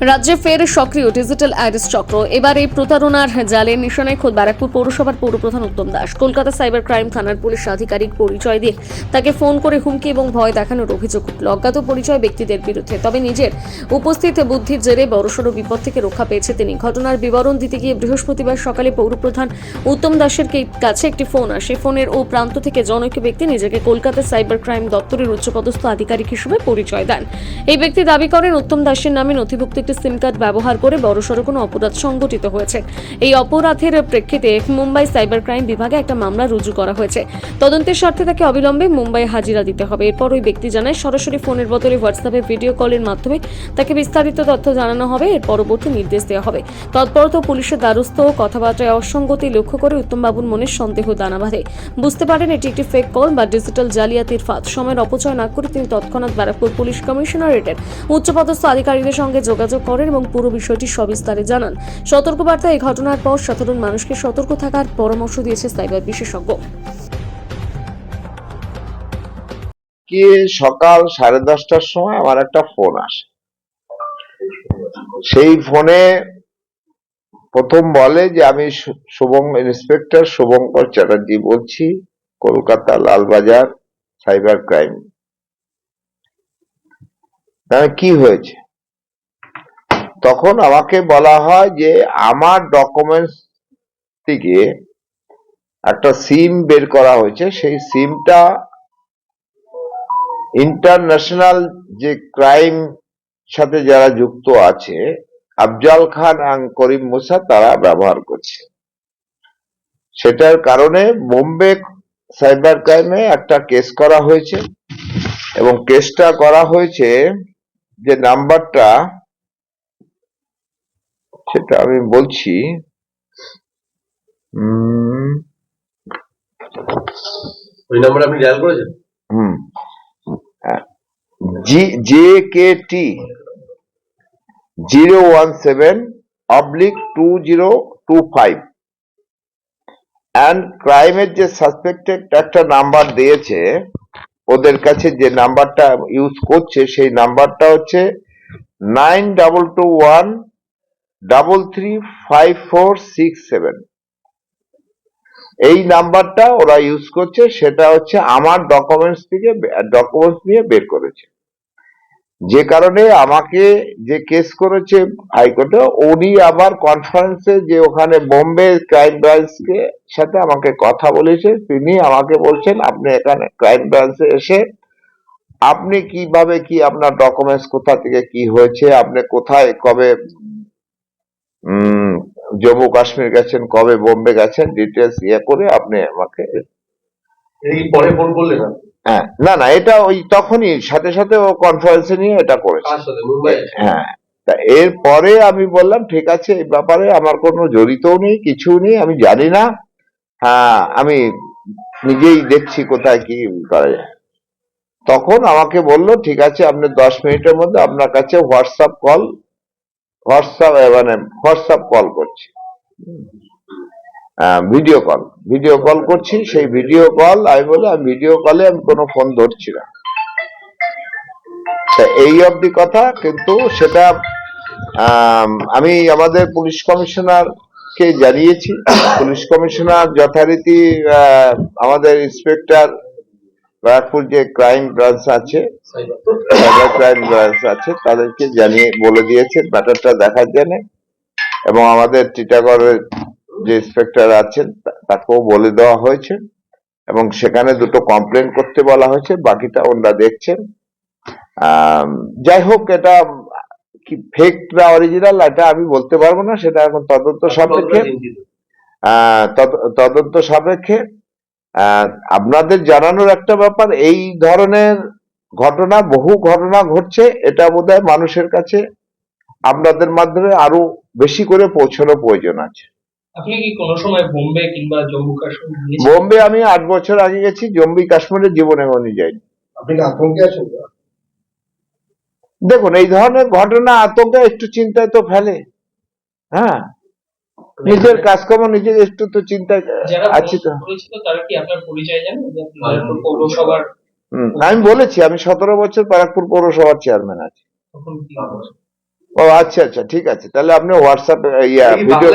রাজ্যে ফের সক্রিয় ডিজিটাল আইরিস চক্র। এবার এই প্রতারণার জালে নিশানায় খোদ ব্যারাকপুর পৌরসভার পৌরপ্রধান উত্তম দাস। কলকাতা সাইবার ক্রাইম থানার পুলিশ আধিকারিক পরিচয় দিয়ে তাকে ফোন করে হুমকি এবং ভয় দেখানোর অভিযোগ উঠল। অজ্ঞাত পরিচয় ব্যক্তিদের বিরুদ্ধে, তবে নিজের উপস্থিত বুদ্ধির জেরে বড়সড় বিপদ থেকে রক্ষা পেয়েছে তিনি। ঘটনার বিবরণ দিতে গিয়ে বৃহস্পতিবার সকালে পৌরপ্রধান উত্তম দাসের কাছে একটি ফোন আসে। ফোনের ও প্রান্ত থেকে জনৈক ব্যক্তি নিজেকে কলকাতা সাইবার ক্রাইম দপ্তরের উচ্চপদস্থ আধিকারিক হিসেবে পরিচয় দেন। এই ব্যক্তি দাবি করেন, উত্তম দাসের নামে নথিভুক্ত একটি সিম কার্ড ব্যবহার করে বড়সড় কোনো অপরাধ সংগঠিত হয়েছে। এই অপরাধের প্রেক্ষিতে মুম্বাই সাইবার ক্রাইম বিভাগে একটা মামলা রুজু করা হয়েছে। তদন্তের স্বার্থে তাকে অবিলম্বে মুম্বাই হাজিরা দিতে হবে। এরপর ওই ব্যক্তি জানায়, সরাসরি ফোনের বদলে হোয়াটসঅ্যাপে ভিডিও কলের মাধ্যমে তাকে বিস্তারিত তথ্য জানানো হবে, এর পরবর্তী নির্দেশ দেওয়া হবে। তৎপরত পুলিশের দ্বারস্থ কথাবার্তায় অসঙ্গতি লক্ষ্য করে উত্তমবাবুর মনে সন্দেহ দানা বাঁধে। বুঝতে পারেন, এটি একটি ফেক কল বা ডিজিটাল জালিয়াতির ফাঁদ। সময়ের অপচয় না করে তিনি তৎক্ষণাৎ ব্যারাকপুর পুলিশ কমিশনারেটের উচ্চপদস্থ আধিকারিকদের সঙ্গে যোগাযোগ করেন এবং পুরো বিষয়টি সবিস্তারে জানান। সতর্কবার্তা এই ঘটনার পর সাধারণ মানুষকে সতর্ক থাকার পরামর্শ দিয়েছে সাইবার বিশেষজ্ঞ। কি সকাল সাড়ে দশটার সময় আমার একটা ফোন আসে। সেই ফোনে প্রথম বলে যে, আমি শুভম ইন্সপেক্টর, শুভঙ্কর চ্যাটার্জি বলছি, কলকাতা লালবাজার সাইবার ক্রাইম। কি হয়েছে? তখন আমাকে বলা হয় যে আমার ডকুমেন্টস থেকে একটা সিম বের করা হয়েছে। সেই সিমটা ইন্টারন্যাশনাল যে ক্রাইম সাথে যারা যুক্ত আছে, আফজাল খান আর করিম মুসা তারা ব্যবহার করছে। সেটার কারণে বোম্বে সাইবার ক্রাইমে একটা কেস করা হয়েছে এবং কেসটা করা হয়েছে যে নাম্বারটা সেটা আমি বলছি ওই নাম্বার আপনি ডায়াল করেছেন? হুম G J K T zero one seven oblique two zero two five. And ক্রাইমের যে সাসপেক্টেড একটা নাম্বার দিয়েছে ওদের কাছে যে নাম্বারটা ইউজ করছে সেই নাম্বারটা হচ্ছে nine double two one double three five four six seven এই নাম্বারটা ওরা ইউজ করছে, সেটা হচ্ছে আমার ডকুমেন্টস থেকে ডকুমেন্টস নিয়ে বের করেছে। যে কারণে আমাকে যে কেস করেছে হাইকোর্টে, উনি আবার কনফারেন্সে যে ওখানে বোম্বে ক্রাইম ব্রাঞ্চকে সাথে আমাকে কথা বলেছে, তিনি আমাকে বলছেন, আপনি এখানে ক্রাইম ব্রাঞ্চে এসে, আপনি কীভাবে কি আপনার ডকুমেন্টস কোথা থেকে কি হয়েছে, আপনি কোথায়, কবে জম্মু কাশ্মীর গেছেন কবে বোম্বে গেছেন ডিটেলস ইয়ে করে আপনি আমাকে এই পরে ফোন করলেন? না হ্যাঁ না না এটা ওই তখনই সাথে সাথে ও কনফারেন্সে নিয়ে এটা করেছে। হ্যাঁ তা এরপরে আমি বললাম ঠিক আছে এই ব্যাপারে আমার কোনো জড়িতও নেই কিছু নেই আমি জানি না। হ্যাঁ আমি নিজেই দেখছি কোথায় কি করা যায়। তখন আমাকে বলল ঠিক আছে আপনি দশ মিনিটের মধ্যে আপনার কাছে হোয়াটসঅ্যাপ কল হোয়াটসঅ্যাপ মানে হোয়াটসঅ্যাপ কল করছি। Video call. ভিডিও কল করছি সেই ভিডিও কল আমি বলে আমি ভিডিও কলে আমি কোনো ফোন ধরছি না। এই অবধি কথা কিন্তু সেটা আম, আমি আমাদের পুলিশ কমিশনার কে জানিয়েছি। পুলিশ কমিশনার যথারীতি আমাদের ইন্সপেক্টর ব্যারাকপুর যে ক্রাইম ব্রাঞ্চ আছে সাইবার ক্রাইম ব্রাঞ্চ আছে তাদেরকে জানিয়ে বলে দিয়েছে ব্যাটারটা দেখার জন্য এবং আমাদের টিটাগড়ের যে ইন্সপেক্টর আছেন তাকেও বলে দেওয়া হয়েছে। এবং সেখানে দুটো কমপ্লেন করতে বলা হয়েছে বাকিটা ওনারা দেখছেন। যাই হোক এটা কি ফেক না অরিজিনাল এটা আমি বলতে পারব না সেটা এখন তদন্ত সাপেক্ষে। তদন্ত সাপেক্ষে। আপনাদের জানানোর একটা ব্যাপার এই ধরনের ঘটনা বহু ঘটনা ঘটছে এটা বোধহয় মানুষের কাছে আপনাদের মাধ্যমে আরও বেশি করে পৌঁছানো প্রয়োজন আছে। আপনি কি কোনো সময় বোম্বে কিংবা জম্মু কাশ্মীর বোম্বে আমি আট বছর আগে গেছি জম্মু কাশ্মীরের জীবনে মনে যাই আপনি কি আতঙ্কে আছেন? দেখুন এই ধরনের ঘটনা আতঙ্কে একটু চিন্তায় তো ফেলে। হ্যাঁ নিজের কাজকর্ম নিজের একটু তো চিন্তায় যারা আছি তো। তারা কি আপনার পরিচয় জানেন? পৌরসভার আমি বলেছি আমি সতেরো বছর ব্যারাকপুর পৌরসভার চেয়ারম্যান আছি? ও আচ্ছা আচ্ছা ঠিক আছে। তাহলে আপনি হোয়াটসঅ্যাপ ইয়া ভিডিও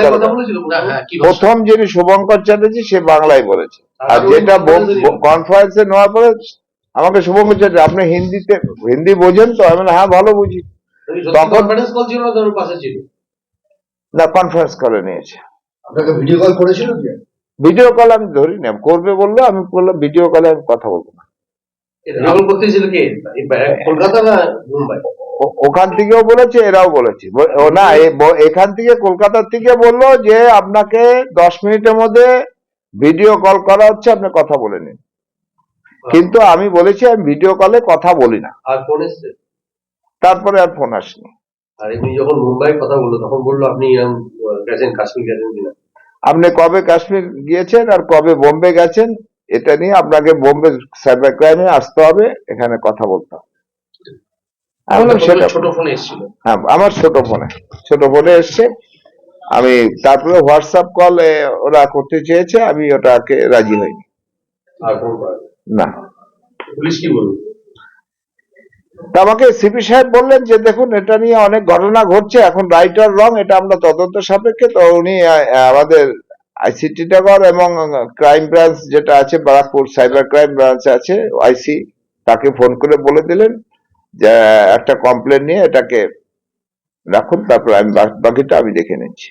হ্যাঁ? প্রথম যিনি শুভঙ্কর চ্যাটার্জি সে বাংলায় বলেছে। আর যেটা কনফারেন্সে নেওয়ার পরে আমাকে শুভঙ্কর চ্যাটার্জি আপনি হিন্দিতে হিন্দি বোঝেন তো? আমি হ্যাঁ ভালো বুঝি। তখন- কনফারেন্স কল ছিল। না কনফারেন্স করে নিয়েছে। আপনাকে ভিডিও কল করেছিল কি? ভিডিও কল আমি ধরি না করবে বলল আমি বললাম ভিডিও কলে আমি কথা বলব না। ভিডিও কল করতেছিল কে? কলকাতা না মুম্বাই? ওখান থেকেও বলেছে এরাও বলেছে। ও না এখান থেকে কলকাতার থেকে বলল যে আপনাকে দশ মিনিটের মধ্যে ভিডিও কল করা হচ্ছে আপনি কথা বলে নিন। কিন্তু আমি বলেছি আমি ভিডিও কলে কথা বলি না। আর ফোন এসছে? তারপরে আর ফোন আসেনি। আর এমনি যখন মুম্বাই কথা বলল তখন বলল আপনি গেছেন কাশ্মীর গেছেন কিনা? আপনি কবে কাশ্মীর গিয়েছেন আর কবে বোম্বে গেছেন এটা নিয়ে আপনাকে বোম্বে সাইবার ক্রাইমে আসতে হবে এখানে কথা বলতে হবে। ছোট ফোন এসেছিল। হ্যাঁ আমার ছোট ফোনে। ছোট ফোনে এসছে। আমি তারপরে হোয়াটসঅ্যাপ কল ওরা করতে চেয়েছে আমি ওটাকে রাজি হইনি। না। পুলিশ কি বলল? তা আমাকে সিপি সাহেব বললেন যে, দেখুন, এটা নিয়ে অনেক ঘটনা ঘটছে। এখন রাইট আর রং এটা আমরা তদন্ত সাপেক্ষে। তো উনি আমাদের আইসিটি নগর এবং ক্রাইম ব্রাঞ্চ যেটা আছে, বারাকপুর সাইবার ক্রাইম ব্রাঞ্চ আছে আইসি তাকে ফোন করে বলে দিলেন যে, একটা কমপ্লেন নিয়ে এটাকে রাখুন, তারপর আমি বাকিটা আমি দেখে নিচ্ছি।